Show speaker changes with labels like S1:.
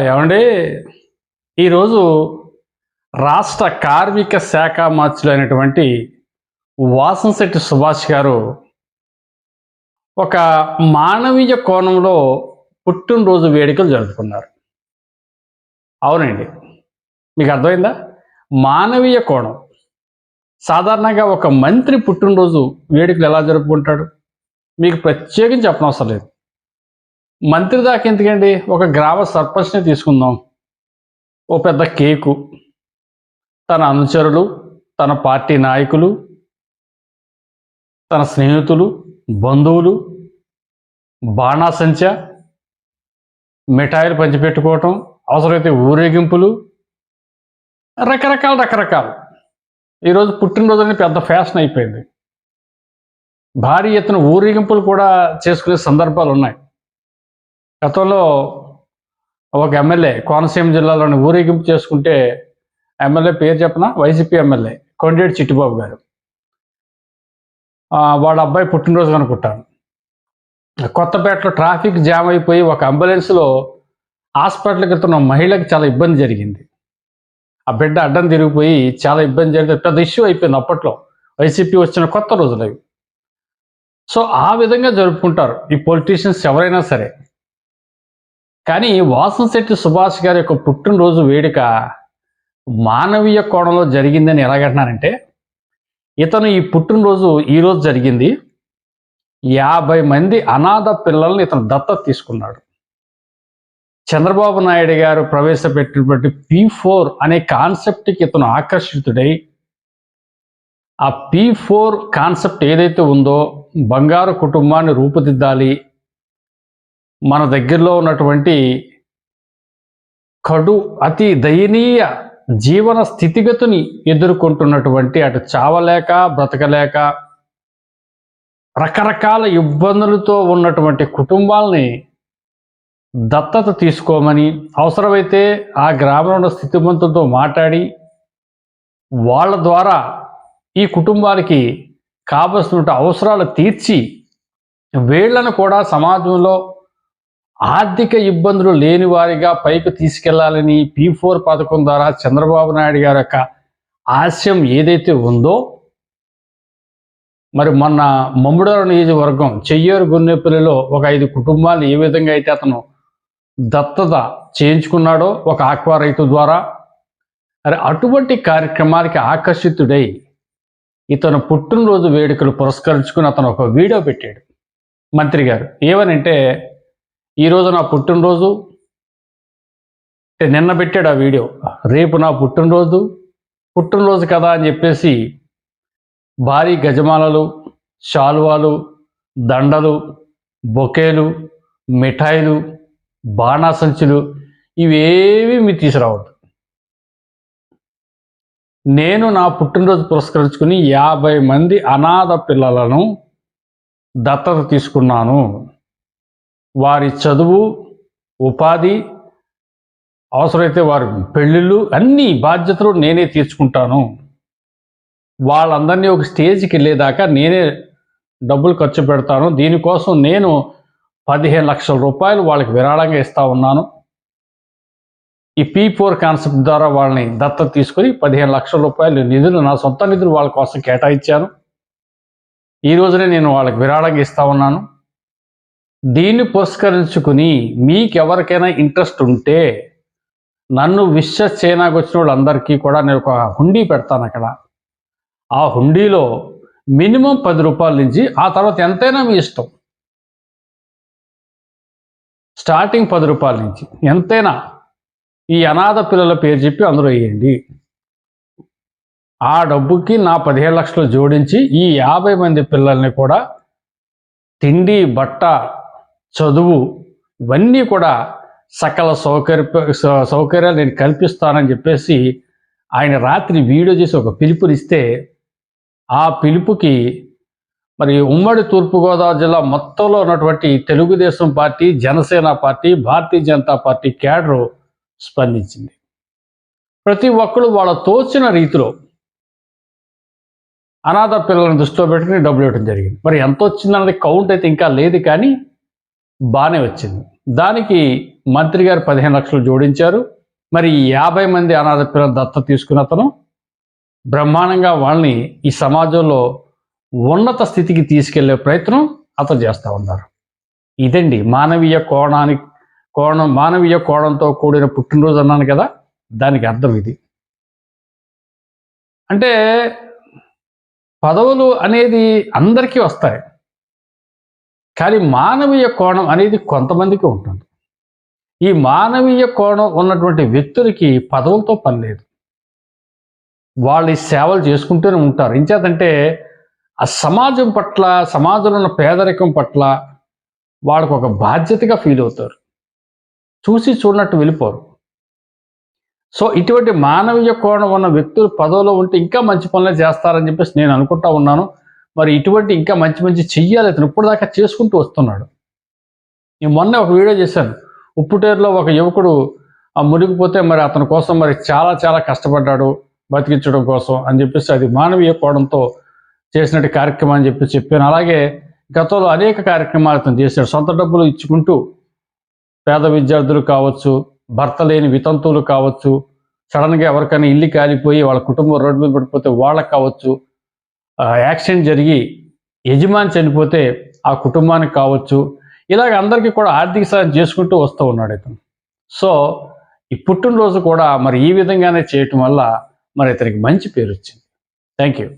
S1: ఏమండి? ఈరోజు రాష్ట్ర కార్మిక శాఖ మంత్రులు అయినటువంటి వాసంశెట్టి సుభాష్ గారు ఒక మానవీయ కోణంలో పుట్టినరోజు వేడుకలు జరుపుకున్నారు. అవునండి. మీకు అర్థమైందా? మానవీయ కోణం. సాధారణంగా ఒక మంత్రి పుట్టినరోజు వేడుకలు ఎలా జరుపుకుంటాడు? మీకు ప్రత్యేకించి చెప్పనవసరం లేదు. మంత్రి దాకా ఎందుకండి? ఒక గ్రామ సర్పంచ్ని తీసుకుందాం. ఓ పెద్ద కేకు. తన అనుచరులు తన పార్టీ నాయకులు తన స్నేహితులు బంధువులు బాణాసంచ మిఠాయిలు పంచిపెట్టుకోవటం అవసరమైతే ఊరేగింపులు రకరకాల రకరకాలు. ఈరోజు పుట్టినరోజు పెద్ద ఫ్యాషన్ అయిపోయింది. భారీ ఎత్తున ఊరేగింపులు కూడా చేసుకునే సందర్భాలు ఉన్నాయి. గతంలో ఒక ఎమ్మెల్యే కోనసీమ జిల్లాలోని ఊరేగింపు చేసుకుంటే ఎమ్మెల్యే పేరు చెప్పిన? వైసీపీ ఎమ్మెల్యే కొండేటి చిట్టిబాబు గారు. వాళ్ళ అబ్బాయి పుట్టినరోజు అనుకుంటాను కొత్తపేటలో ట్రాఫిక్ జామ్ అయిపోయి ఒక అంబులెన్స్లో హాస్పిటల్కి వెళ్తున్న మహిళకి చాలా ఇబ్బంది జరిగింది. ఆ బిడ్డ అడ్డం తిరిగిపోయి చాలా ఇబ్బంది జరిగింది. పెద్ద ఇష్యూ అయిపోయింది అప్పట్లో. వైసీపీ వచ్చిన కొత్త రోజులు అవి. సో ఆ విధంగా జరుపుకుంటారు ఈ పొలిటీషియన్స్ ఎవరైనా సరే. కానీ వాసంశెట్టి సుభాష్ గారి యొక్క పుట్టినరోజు వేడుక మానవీయ కోణంలో జరిగిందని ఎలాగంటున్నానంటే ఇతను ఈ పుట్టినరోజు ఈరోజు జరిగింది. యాభై మంది అనాథ పిల్లల్ని ఇతను దత్తత తీసుకున్నాడు. చంద్రబాబు నాయుడు గారు ప్రవేశపెట్టినటువంటి పి ఫోర్ అనే కాన్సెప్ట్కి ఇతను ఆకర్షితుడై ఆ పి ఫోర్ కాన్సెప్ట్ ఏదైతే ఉందో బంగారు కుటుంబాన్ని రూపుదిద్దాలి మన దగ్గరలో ఉన్నటువంటి కడు అతి దయనీయ జీవన స్థితిగతిని ఎదుర్కొంటున్నటువంటి అటు చావలేక బ్రతకలేక రకరకాల ఇబ్బందులతో ఉన్నటువంటి కుటుంబాలని దత్తత తీసుకోమని అవసరమైతే ఆ గ్రామంలో ఉన్న స్థితిమంతులతో మాట్లాడి వాళ్ళ ద్వారా ఈ కుటుంబానికి కావలసిన అవసరాలు తీర్చి వీళ్ళను కూడా సమాజంలో ఆర్థిక ఇబ్బందులు లేని వారిగా పైకి తీసుకెళ్ళాలని పీ ఫోర్ పథకం ద్వారా చంద్రబాబు నాయుడు గారి యొక్క ఆశయం ఏదైతే ఉందో మరి మొన్న మమ్ముడోర నియోజకవర్గం చెయ్యూరు గున్నెపల్లిలో ఒక ఐదు కుటుంబాలు ఏ విధంగా అయితే అతను దత్తత చేయించుకున్నాడో ఒక ఆక్వా రైతు ద్వారా మరి అటువంటి కార్యక్రమానికి ఆకర్షితుడై ఇతను పుట్టినరోజు వేడుకలు పురస్కరించుకుని అతను ఒక వీడియో పెట్టాడు. మంత్రి గారు ఏమనంటే ఈరోజు నా పుట్టినరోజు. అంటే నిన్న పెట్టాడు ఆ వీడియో. రేపు నా పుట్టినరోజు. పుట్టినరోజు కదా అని చెప్పేసి భారీ గజమాలలు శాలువాలు దండలు బొకేలు మిఠాయిలు బాణాసంచులు ఇవేవి మీరు తీసుకురావద్దు. నేను నా పుట్టినరోజు పురస్కరించుకుని యాభై మంది అనాథ పిల్లలను దత్తత తీసుకున్నాను. వారి చదువు ఉపాధి అవసరమైతే వారి పెళ్ళిళ్ళు అన్ని బాధ్యతలు నేనే తీర్చుకుంటాను. వాళ్ళందరినీ ఒక స్టేజ్కి వెళ్ళేదాకా నేనే డబ్బులు ఖర్చు పెడతాను. దీనికోసం నేను పదిహేను లక్షల రూపాయలు వాళ్ళకి విరాళంగా ఇస్తూ ఉన్నాను. ఈ పీ ఫోర్ కాన్సెప్ట్ ద్వారా వాళ్ళని దత్తత తీసుకుని పదిహేను లక్షల రూపాయలు నిధులు నా సొంత నిధులు వాళ్ళ కోసం కేటాయించాను. ఈ రోజునే నేను వాళ్ళకి విరాళంగా ఇస్తా ఉన్నాను. దీన్ని పురస్కరించుకుని మీకెవరికైనా ఇంట్రెస్ట్ ఉంటే నన్ను విశ్వ చైనాకు వచ్చిన వాళ్ళందరికీ కూడా నేను ఒక హుండీ పెడతాను అక్కడ. ఆ హుండీలో మినిమం పది రూపాయల నుంచి ఆ తర్వాత ఎంతైనా మీ ఇష్టం. స్టార్టింగ్ పది రూపాయల నుంచి ఎంతైనా ఈ అనాథ పిల్లల పేరు చెప్పి అందరూ వేయండి. ఆ డబ్బుకి నా పదిహేడు లక్షలు జోడించి ఈ యాభై మంది పిల్లల్ని కూడా తిండి బట్ట చదువు ఇవన్నీ కూడా సకల సౌకర్య సౌకర్యాలు నేను కల్పిస్తానని చెప్పేసి ఆయన రాత్రి వీడియో చేసి ఒక పిలుపునిస్తే ఆ పిలుపుకి మరి ఉమ్మడి తూర్పుగోదావరి జిల్లా మొత్తంలో ఉన్నటువంటి Telugu Desam party Janasena party Bharatiya Janata party cadre స్పందించింది. ప్రతి ఒక్కరు వాళ్ళ తోచిన రీతిలో అనాథ పిల్లలను దృష్టిలో పెట్టుకుని డబ్బులు ఇవ్వడం జరిగింది. మరి ఎంత వచ్చిందన్నది కౌంట్ అయితే ఇంకా లేదు కానీ బాగానే వచ్చింది. దానికి మంత్రి గారు పదిహేను లక్షలు జోడించారు. మరి యాభై మంది అనాథ పిల్లలు దత్త తీసుకున్న అతను బ్రహ్మాండంగా వాళ్ళని ఈ సమాజంలో ఉన్నత స్థితికి తీసుకెళ్ళే ప్రయత్నం అతను చేస్తూ ఉన్నారు. ఇదండి మానవీయ కోణానికి కోణం మానవీయ కోణంతో కూడిన పుట్టినరోజు అన్నాను కదా దానికి అర్థం ఇది. అంటే పదవులు అనేది అందరికీ వస్తాయి. కానీ మానవీయ కోణం అనేది కొంతమందికి ఉంటుంది. ఈ మానవీయ కోణం ఉన్నటువంటి వ్యక్తులకి పదవులతో పని లేదు. వాళ్ళు సేవలు చేసుకుంటూనే ఉంటారు. ఇంచేతంటే ఆ సమాజం పట్ల సమాజంలో ఉన్న పేదరికం పట్ల వాళ్ళకు ఒక బాధ్యతగా ఫీల్ అవుతారు. చూసి చూడనట్టు వెళ్ళిపోరు. సో ఇటువంటి మానవీయ కోణం ఉన్న వ్యక్తులు పదవిలో ఉంటే ఇంకా మంచి పనులే చేస్తారని చెప్పేసి నేను అనుకుంటా ఉన్నాను. మరి ఇటువంటి ఇంకా మంచి మంచి చెయ్యాలి అతను ఇప్పుడు దాకా చేసుకుంటూ వస్తున్నాడు. నేను మొన్న ఒక వీడియో చేశాను. ఉప్పుటేరులో ఒక యువకుడు ఆ మునిగిపోతే మరి అతని కోసం మరి చాలా చాలా కష్టపడ్డాడు బతికించడం కోసం అని చెప్పేసి అది మానవీయ కోణంతో చేసినట్టు కార్యక్రమం అని చెప్పి చెప్పాను. అలాగే గతంలో అనేక కార్యక్రమాలు అతను చేశాడు. సొంత డబ్బులు ఇచ్చుకుంటూ పేద విద్యార్థులు కావచ్చు భర్త లేని వితంతువులు కావచ్చు సడన్గా ఎవరికైనా ఇల్లు కాలిపోయి వాళ్ళ కుటుంబం రోడ్డు మీద పడిపోతే వాళ్ళకి కావచ్చు యాక్సిడెంట్ జరిగి యజమాని చనిపోతే ఆ కుటుంబానికి కావచ్చు ఇలాగ అందరికీ కూడా ఆర్థిక సాయం చేసుకుంటూ వస్తూ ఉన్నాడు ఇతను. సో ఈ పుట్టినరోజు కూడా మరి ఈ విధంగానే చేయటం వల్ల మరి ఇతనికి మంచి పేరు వచ్చింది. Thank you